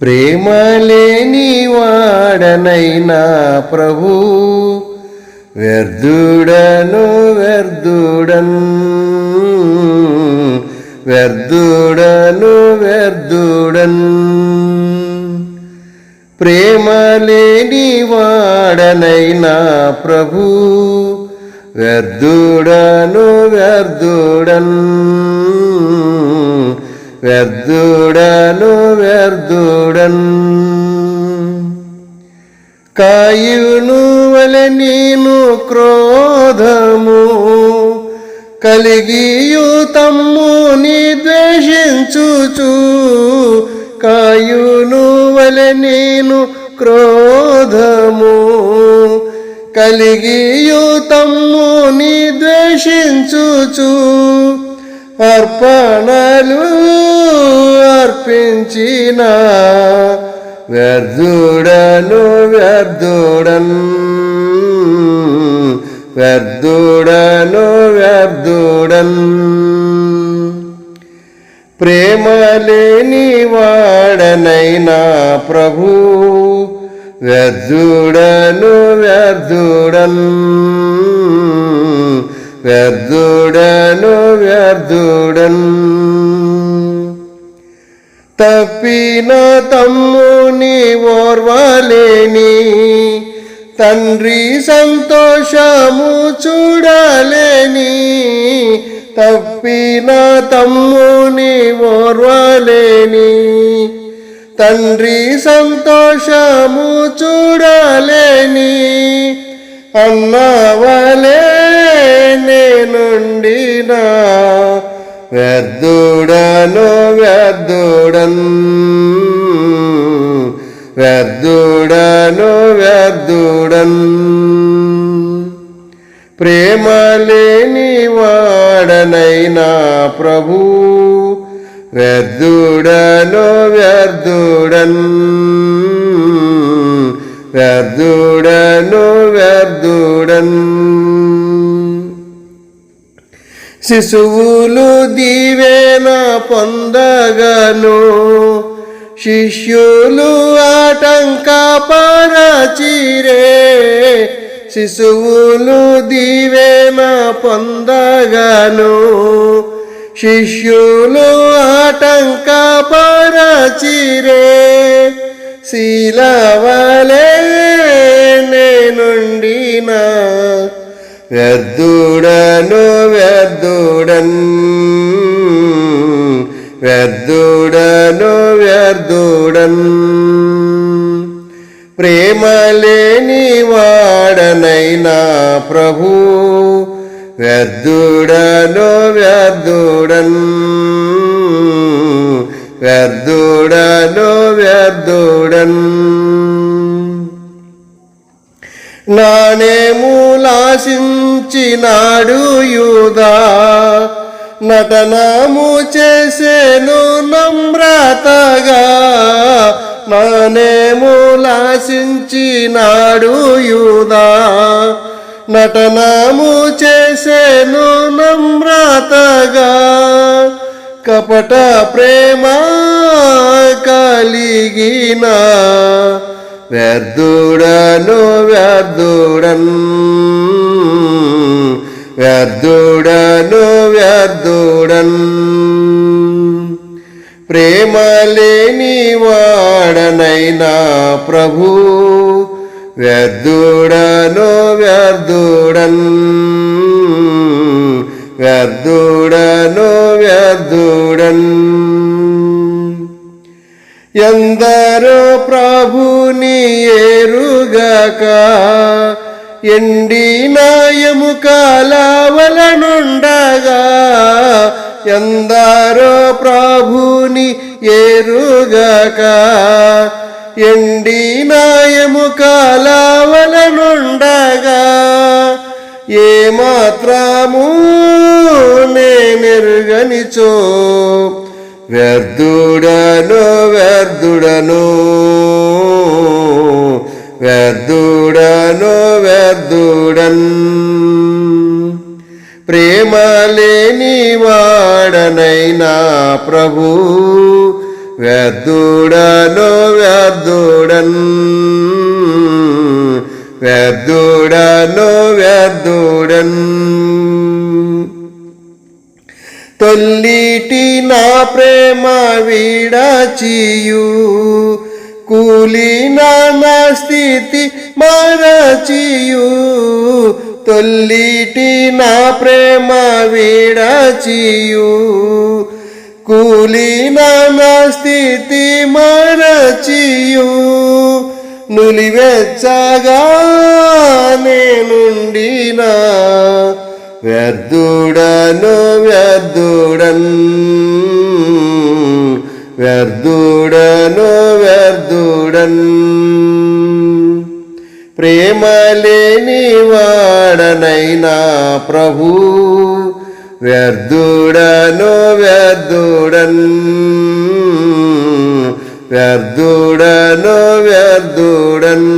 ప్రేమ లేని వాడనైనా ప్రభు వ్యర్థుడను వ్యర్థుడన్ వ్యర్థుడను వ్యర్థుడన్. ప్రేమ లేని వాడనైనా ప్రభు వ్యర్థుడను వ్యర్థుడన్. వ్యర్థుడను వ్యర్థుడన్ కాయును వలె నేను క్రోధము కలిగియు తమ్ముని ద్వేషించుచు. కాయును వలె నేను క్రోధము కలిగియు తమ్ముని ద్వేషించుచు. అర్పణలు అర్పించిన వ్యర్థుడను వ్యర్థుడన్ వ్యర్థుడను వ్యర్థుడన్. ప్రేమ లేని వాడనైనా ప్రభు వ్యర్థుడను వ్యర్థుడన్. వ్యర్థుడను వ్యర్థుడన్. తప్పిన తమ్ముని ఓర్వలేని తండ్రి సంతోషము చూడలేని తప్పిన తమ్ముని ఓర్వలేని తండ్రి సంతోషము చూడలేని అన్నవలే నేనుండినా వ్యర్థుడను వ్యర్థుడన్ వ్యర్థుడను వ్యర్థుడన్. ప్రేమ లేని వాడనైనా ప్రభు వ్యర్థుడను వ్యర్థుడన్ వ్యర్థుడను వ్యర్థుడన్. శిశువులు దీవెన పొందగను. శిష్యులు ఆటంక పరచిరే. శిశువులు దీవెన పొందగను. శిష్యులు ఆటంక పరచిరే. శీలవలే వ్యర్థుడను వ్యర్థుడన్ వ్యర్థుడను వ్యర్థుడన్ ప్రేమ లేని వాడనైనా ప్రభు వ్యర్థుడను వ్యర్థుడన్ వ్యర్థుడను వ్యర్థుడన్ నాణేములాశించినాడు యూదా. నటనము చేసేను నమ్రతగా. నాణేములాశించినాడు యూదా. నటనము చేసేను నమ్రతగా. కపట ప్రేమ కలిగిన. వ్యర్థుడను వ్యర్థుడన్ వ్యర్థుడను వ్యర్థుడన్ ప్రేమ లేని వాడనైనా ప్రభు వ్యర్థుడను వ్యర్థుడన్ వ్యర్థుడను వ్యర్థుడన్ ఎందరో ప్రభుని ఏరుగక ఎండిన ఎముకలవలనుండగా ఎందరో ప్రభుని ఏరుగక ఎండిన ఎముకలవలనుండగా ఏ మాత్రము నేనెరుగనిచో వ్యర్థుడను వ్యర్థుడను వ్యర్థుడను వ్యర్థుడన్ ప్రేమ లేని వాడనైనా ప్రభు. వ్యర్థుడను వ్యర్థుడన్ వ్యర్థుడను వ్యర్థుడన్ తొల్లిటి నా ప్రేమ విడచియు. కూలిన నా స్థితి మరచియు. తొల్లిటి నా ప్రేమ విడచియు. కూలిన నా స్థితి మరచియు. నులివెచ్చగా వ్యర్థుడను వ్యర్థుడన్ వ్యర్థుడను వ్యర్థుడన్. ప్రేమలేని వాడనైనా ప్రభు వ్యర్థుడను వ్యర్థుడన్ వ్యర్థుడను వ్యర్థుడన్.